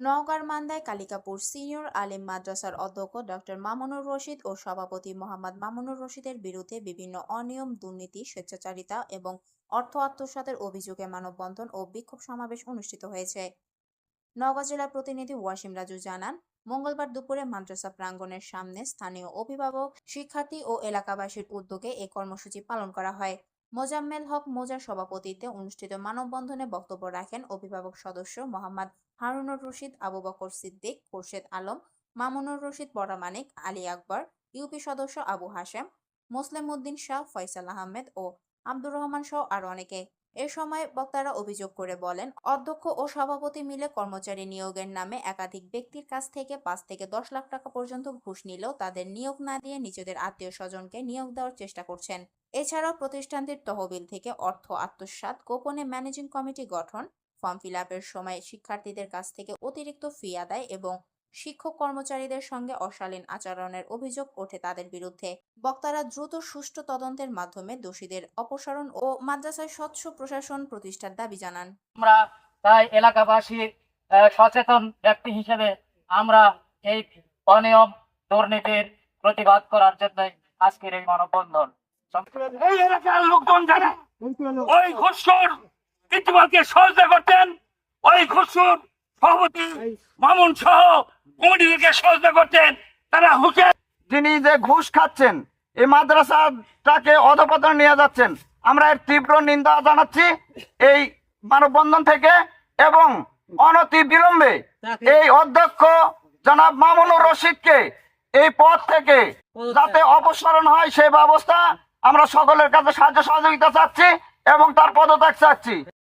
নওগাঁর মান্দায় কালিকাপুর সিনিয়র আলিম মাদ্রাসার অধ্যক্ষ ডক্টর মামুনুর রশিদ ও সভাপতি মোহাম্মদ মামুনুর রশিদের বিরুদ্ধে বিভিন্ন অনিয়ম, দুর্নীতি, স্বেচ্ছাচারিতা এবং অর্থ আত্মসাতের অভিযোগে মানববন্ধন ও বিক্ষোভ সমাবেশ অনুষ্ঠিত হয়েছে। নওগাঁ জেলা প্রতিনিধি ওয়াসিম রাজু জানান, মঙ্গলবার দুপুরে মাদ্রাসা প্রাঙ্গণের সামনে স্থানীয় অভিভাবক, শিক্ষার্থী ও এলাকাবাসীর উদ্যোগে এই কর্মসূচি পালন করা হয়। মোজাম্মেল হক মোজার সভাপতিত্বে অনুষ্ঠিত মানববন্ধনে বক্তব্য রাখেন অভিভাবক সদস্য মোহাম্মদ হারুনুর রশিদ, আবু বকর সিদ্দিক, খোরশেদ আলম, মামুনুর রশিদ বড়ামানিক আলী আকবর, ইউপি সদস্য আবু হাশেম, মোসলেম উদ্দিন শাহ, ফয়সাল আহমেদ ও আব্দুর রহমান সহ আরও অনেকে। এ সময় বক্তারা অভিযোগ করে বলেন, অধ্যক্ষ ও সভাপতি মিলে কর্মচারী নিয়োগের নামে একাধিক ব্যক্তির কাছ থেকে পাঁচ থেকে দশ লাখ টাকা পর্যন্ত ঘুষ নিলেও তাদের নিয়োগ না দিয়ে নিজেদের আত্মীয় স্বজনকে নিয়োগ দেওয়ার চেষ্টা করছেন। এছাড়াও প্রতিষ্ঠানটির তহবিল থেকে অর্থ আত্মসাৎ গোপনে ম্যানেজিং কমিটি গঠন ফর্ম ফিল আপের সময় শিক্ষার্থীদের কাছ থেকে অতিরিক্ত ফি আদায় এবং শিক্ষক কর্মচারীদের সঙ্গে অশালীন আচরণের অভিযোগ ওঠে তাদের বিরুদ্ধে। বক্তারা দ্রুত সুষ্ঠু তদন্তের মাধ্যমে দোষীদের অপসারণ ও মাদ্রাসায় স্বচ্ছ প্রশাসন প্রতিষ্ঠার দাবি জানান। আমরা তাই এলাকাবাসীর সচেতন ব্যক্তি হিসেবে আমরা এই অনিয়ম দুর্নীতির প্রতিবাদ করার জন্য আজকের এই মানববন্ধন। এই এলাকার লোকজন যারা ওই ঘুষখোর ইতিবাদকে সহযোগিতা করতেন ওই ঘুষখোর সভাপতি মামুন সহ কমিটিকে সহযোগিতা করতেন। তারা হুকে যিনি যে ঘুষ খাচ্ছেন এই মাদ্রাসাটাকে অধপতন নিয়ে যাচ্ছেন। আমরা এর তীব্র নিন্দা জানাচ্ছি এই মানববন্ধন থেকে এবং অনতি বিলম্বে এই অধ্যক্ষ জনাব মামুনুর রশিদকে এই পদ থেকে যাতে অপসারণ হয় সেই ব্যবস্থা আমরা সকলের কাছে সাহায্য সহযোগিতা চাচ্ছি এবং তার পদত্যাগ চাচ্ছি।